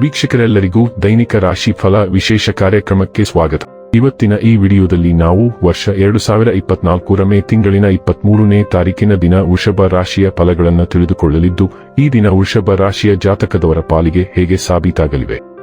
ವೀಕ್ಷಕರೆಲ್ಲರಿಗೂ ದೈನಿಕ ರಾಶಿ ಫಲ ವಿಶೇಷ ಕಾರ್ಯಕ್ರಮಕ್ಕೆ ಸ್ವಾಗತ. ಇವತ್ತಿನ ಈ ವಿಡಿಯೋದಲ್ಲಿ ನಾವು ವರ್ಷ ಎರಡು ಸಾವಿರ ಇಪ್ಪತ್ನಾಲ್ಕರ ಮೇ ತಿಂಗಳಿನ ಇಪ್ಪತ್ಮೂರನೇ ತಾರೀಕಿನ ದಿನ ವೃಷಭ ರಾಶಿಯ ಫಲಗಳನ್ನು ತಿಳಿದುಕೊಳ್ಳಲಿದ್ದು, ಈ ದಿನ ವೃಷಭ ರಾಶಿಯ ಜಾತಕದವರ ಪಾಲಿಗೆ ಹೇಗೆ ಸಾಬೀತಾಗಲಿವೆ?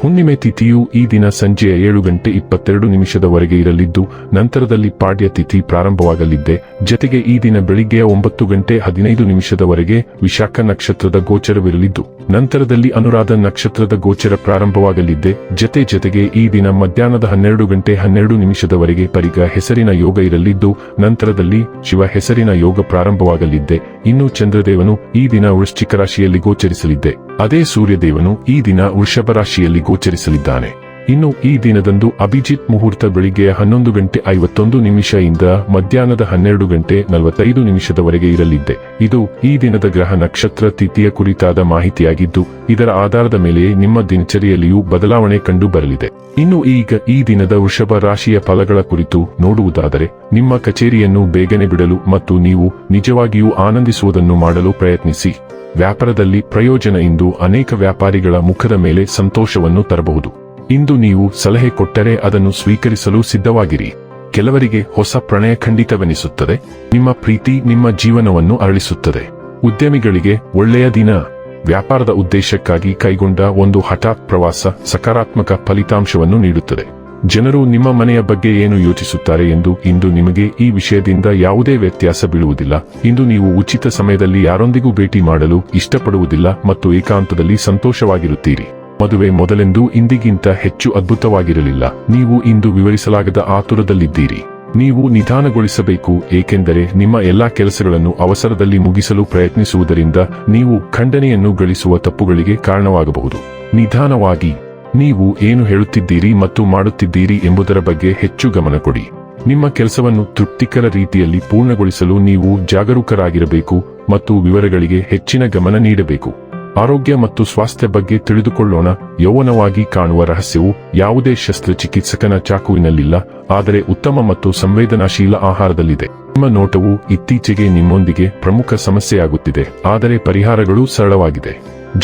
ಹುಣ್ಣಿಮೆ ತಿಥಿಯು ಈ ದಿನ ಸಂಜೆಯ ಏಳು ಗಂಟೆ ಇಪ್ಪತ್ತೆರಡು ನಿಮಿಷದವರೆಗೆ ಇರಲಿದ್ದು, ನಂತರದಲ್ಲಿ ಪಾಡ್ಯ ತಿಥಿ ಪ್ರಾರಂಭವಾಗಲಿದ್ದೆ. ಜತೆಗೆ ಈ ದಿನ ಬೆಳಿಗ್ಗೆಯ ಒಂಬತ್ತು ಗಂಟೆ ಹದಿನೈದು ನಿಮಿಷದವರೆಗೆ ವಿಶಾಖ ನಕ್ಷತ್ರದ ಗೋಚರವಿರಲಿದ್ದು, ನಂತರದಲ್ಲಿ ಅನುರಾಧ ನಕ್ಷತ್ರದ ಗೋಚರ ಪ್ರಾರಂಭವಾಗಲಿದ್ದೆ. ಜತೆ ಜತೆಗೆ ಈ ದಿನ ಮಧ್ಯಾಹ್ನದ ಹನ್ನೆರಡು ಗಂಟೆ ಹನ್ನೆರಡು ನಿಮಿಷದವರೆಗೆ ಪರಿಗ ಹೆಸರಿನ ಯೋಗ ಇರಲಿದ್ದು, ನಂತರದಲ್ಲಿ ಶಿವ ಹೆಸರಿನ ಯೋಗ ಪ್ರಾರಂಭವಾಗಲಿದ್ದೆ. ಇನ್ನು ಚಂದ್ರದೇವನು ಈ ದಿನ ವೃಶ್ಚಿಕ ರಾಶಿಯಲ್ಲಿ ಗೋಚರಿಸಲಿದ್ದೆ. ಅದೇ ಸೂರ್ಯದೇವನು ಈ ದಿನ ವೃಷಭ ರಾಶಿಯಲ್ಲಿ ಗೋಚರಿಸಲಿದ್ದಾನೆ. ಇನ್ನು ಈ ದಿನದಂದು ಅಭಿಜಿತ್ ಮುಹೂರ್ತ ಬೆಳಿಗ್ಗೆ ಹನ್ನೊಂದು ಗಂಟೆ ಐವತ್ತೊಂದು ನಿಮಿಷ ಮಧ್ಯಾಹ್ನದ ಹನ್ನೆರಡು ಗಂಟೆ ನಲವತ್ತೈದು ನಿಮಿಷದವರೆಗೆ ಇರಲಿದ್ದೆ. ಇದು ಈ ದಿನದ ಗ್ರಹ ನಕ್ಷತ್ರ ತಿಥಿಯ ಕುರಿತಾದ ಮಾಹಿತಿಯಾಗಿದ್ದು, ಇದರ ಆಧಾರದ ಮೇಲೆ ನಿಮ್ಮ ದಿನಚರಿಯಲ್ಲಿಯೂ ಬದಲಾವಣೆ ಕಂಡು ಬರಲಿದೆ. ಇನ್ನು ಈಗ ಈ ದಿನದ ವೃಷಭ ರಾಶಿಯ ಫಲಗಳ ಕುರಿತು ನೋಡುವುದಾದರೆ, ನಿಮ್ಮ ಕಚೇರಿಯನ್ನು ಬೇಗನೆ ಬಿಡಲು ಮತ್ತು ನೀವು ನಿಜವಾಗಿಯೂ ಆನಂದಿಸುವುದನ್ನು ಮಾಡಲು ಪ್ರಯತ್ನಿಸಿ. ವ್ಯಾಪಾರದಲ್ಲಿ ಪ್ರಯೋಜನ ಇಂದು ಅನೇಕ ವ್ಯಾಪಾರಿಗಳ ಮುಖದ ಮೇಲೆ ಸಂತೋಷವನ್ನು ತರಬಹುದು. ಇಂದು ನೀವು ಸಲಹೆ ಕೊಟ್ಟರೆ ಅದನ್ನು ಸ್ವೀಕರಿಸಲು ಸಿದ್ಧವಾಗಿರಿ. ಕೆಲವರಿಗೆ ಹೊಸ ಪ್ರಣಯ ಖಂಡಿತವೆನಿಸುತ್ತದೆ. ನಿಮ್ಮ ಪ್ರೀತಿ ನಿಮ್ಮ ಜೀವನವನ್ನು ಅರಳಿಸುತ್ತದೆ. ಉದ್ಯಮಿಗಳಿಗೆ ಒಳ್ಳೆಯ ದಿನ. ವ್ಯಾಪಾರದ ಉದ್ದೇಶಕ್ಕಾಗಿ ಕೈಗೊಂಡ ಒಂದು ಹಠಾತ್ ಪ್ರವಾಸ ಸಕಾರಾತ್ಮಕ ಫಲಿತಾಂಶವನ್ನು ನೀಡುತ್ತದೆ. ಜನರು ನಿಮ್ಮ ಮನೆಯ ಬಗ್ಗೆ ಏನು ಯೋಚಿಸುತ್ತಾರೆ ಎಂದು ಇಂದು ನಿಮಗೆ ಈ ವಿಷಯದಿಂದ ಯಾವುದೇ ವ್ಯತ್ಯಾಸ ಬೀಳುವುದಿಲ್ಲ. ಇಂದು ನೀವು ಉಚಿತ ಸಮಯದಲ್ಲಿ ಯಾರೊಂದಿಗೂ ಭೇಟಿ ಮಾಡಲು ಇಷ್ಟಪಡುವುದಿಲ್ಲ ಮತ್ತು ಏಕಾಂತದಲ್ಲಿ ಸಂತೋಷವಾಗಿರುತ್ತೀರಿ. ಮದುವೆ ಮೊದಲೆಂದು ಇಂದಿಗಿಂತ ಹೆಚ್ಚು ಅದ್ಭುತವಾಗಿರಲಿಲ್ಲ. ನೀವು ಇಂದು ವಿವರಿಸಲಾಗದ ಆತುರದಲ್ಲಿದ್ದೀರಿ. ನೀವು ನಿಧಾನಗೊಳಿಸಬೇಕು, ಏಕೆಂದರೆ ನಿಮ್ಮ ಎಲ್ಲಾ ಕೆಲಸಗಳನ್ನು ಅವಸರದಲ್ಲಿ ಮುಗಿಸಲು ಪ್ರಯತ್ನಿಸುವುದರಿಂದ ನೀವು ಖಂಡನೆಯನ್ನು ಗಳಿಸುವ ತಪ್ಪುಗಳಿಗೆ ಕಾರಣವಾಗಬಹುದು. ನಿಧಾನವಾಗಿ. ನೀವು ಏನು ಹೇಳುತ್ತಿದ್ದೀರಿ ಮತ್ತು ಮಾಡುತ್ತಿದ್ದೀರಿ ಎಂಬುದರ ಬಗ್ಗೆ ಹೆಚ್ಚು ಗಮನ ಕೊಡಿ. ನಿಮ್ಮ ಕೆಲಸವನ್ನು ತೃಪ್ತಿಕರ ರೀತಿಯಲ್ಲಿ ಪೂರ್ಣಗೊಳಿಸಲು ನೀವು ಜಾಗರೂಕರಾಗಿರಬೇಕು ಮತ್ತು ವಿವರಗಳಿಗೆ ಹೆಚ್ಚಿನ ಗಮನ ನೀಡಬೇಕು. ಆರೋಗ್ಯ ಮತ್ತು ಸ್ವಾಸ್ಥ್ಯ ಬಗ್ಗೆ ತಿಳಿದುಕೊಳ್ಳೋಣ. ಯೌವನವಾಗಿ ಕಾಣುವ ರಹಸ್ಯವು ಯಾವುದೇ ಶಸ್ತ್ರಚಿಕಿತ್ಸಕನ ಚಾಕುವಿನಲ್ಲಿಲ್ಲ, ಆದರೆ ಉತ್ತಮ ಮತ್ತು ಸಂವೇದನಾಶೀಲ ಆಹಾರದಲ್ಲಿದೆ. ನಿಮ್ಮ ನೋಟವು ಇತ್ತೀಚೆಗೆ ನಿಮ್ಮೊಂದಿಗೆ ಪ್ರಮುಖ ಸಮಸ್ಯೆಯಾಗುತ್ತಿದೆ, ಆದರೆ ಪರಿಹಾರಗಳು ಸರಳವಾಗಿದೆ.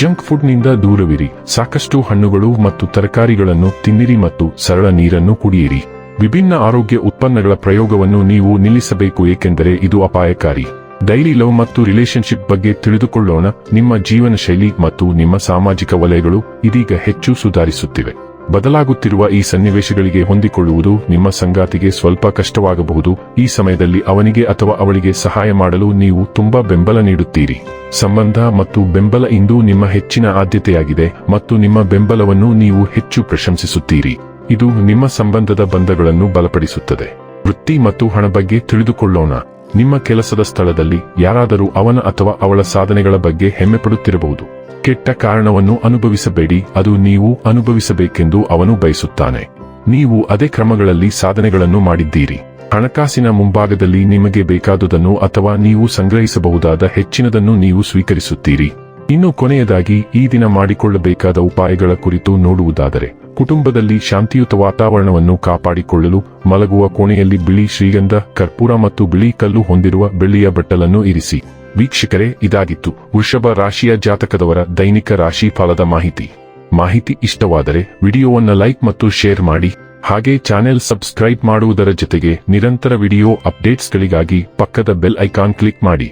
ಜಂಕ್ ಫುಡ್ನಿಂದ ದೂರವಿರಿ, ಸಾಕಷ್ಟು ಹಣ್ಣುಗಳು ಮತ್ತು ತರಕಾರಿಗಳನ್ನು ತಿನ್ನಿರಿ ಮತ್ತು ಸರಳ ನೀರನ್ನು ಕುಡಿಯಿರಿ. ವಿಭಿನ್ನ ಆರೋಗ್ಯ ಉತ್ಪನ್ನಗಳ ಪ್ರಯೋಗವನ್ನು ನೀವು ನಿಲ್ಲಿಸಬೇಕು, ಏಕೆಂದರೆ ಇದು ಅಪಾಯಕಾರಿ. ಡೈಲಿ ಲವ್ ಮತ್ತು ರಿಲೇಶನ್ಶಿಪ್ ಬಗ್ಗೆ ತಿಳಿದುಕೊಳ್ಳೋಣ. ನಿಮ್ಮ ಜೀವನ ಶೈಲಿ ಮತ್ತು ನಿಮ್ಮ ಸಾಮಾಜಿಕ ವಲಯಗಳು ಇದೀಗ ಹೆಚ್ಚು ಸುಧಾರಿಸುತ್ತಿವೆ. ಬದಲಾಗುತ್ತಿರುವ ಈ ಸನ್ನಿವೇಶಗಳಿಗೆ ಹೊಂದಿಕೊಳ್ಳುವುದು ನಿಮ್ಮ ಸಂಗಾತಿಗೆ ಸ್ವಲ್ಪ ಕಷ್ಟವಾಗಬಹುದು. ಈ ಸಮಯದಲ್ಲಿ ಅವನಿಗೆ ಅಥವಾ ಅವಳಿಗೆ ಸಹಾಯ ಮಾಡಲು ನೀವು ತುಂಬಾ ಬೆಂಬಲ ನೀಡುತ್ತೀರಿ. ಸಂಬಂಧ ಮತ್ತು ಬೆಂಬಲ ಇಂದು ನಿಮ್ಮ ಹೆಚ್ಚಿನ ಆದ್ಯತೆಯಾಗಿದೆ ಮತ್ತು ನಿಮ್ಮ ಬೆಂಬಲವನ್ನು ನೀವು ಹೆಚ್ಚು ಪ್ರಶಂಸಿಸುತ್ತೀರಿ. ಇದು ನಿಮ್ಮ ಸಂಬಂಧದ ಬಂಧಗಳನ್ನು ಬಲಪಡಿಸುತ್ತದೆ. ವೃತ್ತಿ ಮತ್ತು ಹಣ ಬಗ್ಗೆ ತಿಳಿದುಕೊಳ್ಳೋಣ. ನಿಮ್ಮ ಕೆಲಸದ ಸ್ಥಳದಲ್ಲಿ ಯಾರಾದರೂ ಅವನ ಅಥವಾ ಅವಳ ಸಾಧನೆಗಳ ಬಗ್ಗೆ ಹೆಮ್ಮೆಪಡುತ್ತಿರಬಹುದು ಕೆಟ್ಟ ಕಾರಣವನ್ನು ಅನುಭವಿಸಬೇಡಿ, ಅದು ನೀವು ಅನುಭವಿಸಬೇಕೆಂದು ಅವನು ಬಯಸುತ್ತಾನೆ. ನೀವು ಅದೇ ಕ್ರಮಗಳಲ್ಲಿ ಸಾಧನೆಗಳನ್ನು ಮಾಡಿದ್ದೀರಿ. ಹಣಕಾಸಿನ ಮುಂಭಾಗದಲ್ಲಿ ನಿಮಗೆ ಬೇಕಾದುದನ್ನು ಅಥವಾ ನೀವು ಸಂಗ್ರಹಿಸಬಹುದಾದ ಹೆಚ್ಚಿನದನ್ನು ನೀವು ಸ್ವೀಕರಿಸುತ್ತೀರಿ. ಇನ್ನು ಕೊನೆಯದಾಗಿ, ಈ ದಿನ ಮಾಡಿಕೊಳ್ಳಬೇಕಾದ ಉಪಾಯಗಳ ಕುರಿತು ನೋಡುವುದಾದರೆ ಕುಟುಂಬದಲ್ಲಿ ಶಾಂತಿಯುತ ವಾತಾವರಣವನ್ನು ಕಾಪಾಡಿಕೊಳ್ಳಲು ಮಲಗುವ ಕೋಣೆಯಲ್ಲಿ ಬಿಳಿ ಶ್ರೀಗಂಧ, ಕರ್ಪೂರ ಮತ್ತು ಬಿಳಿ ಕಲ್ಲು ಹೊಂದಿರುವ ಬೆಳ್ಳಿಯ ಬಟ್ಟಲನ್ನು ಇರಿಸಿ. ವೀಕ್ಷಕರೇ, ಇದಾಗಿತ್ತು ವೃಷಭ ರಾಶಿಯ ಜಾತಕದವರ ದೈನಿಕ ರಾಶಿ ಫಲದ ಮಾಹಿತಿ. ಮಾಹಿತಿ ಇಷ್ಟವಾದರೆ ವಿಡಿಯೋವನ್ನು ಲೈಕ್ ಮತ್ತು ಶೇರ್ ಮಾಡಿ. ಹಾಗೆ ಚಾನೆಲ್ ಸಬ್ಸ್ಕ್ರೈಬ್ ಮಾಡುವುದರ ಜೊತೆಗೆ ನಿರಂತರ ವಿಡಿಯೋ ಅಪ್ಡೇಟ್ಸ್ಗಳಿಗಾಗಿ ಪಕ್ಕದ ಬೆಲ್ ಐಕಾನ್ ಕ್ಲಿಕ್ ಮಾಡಿ.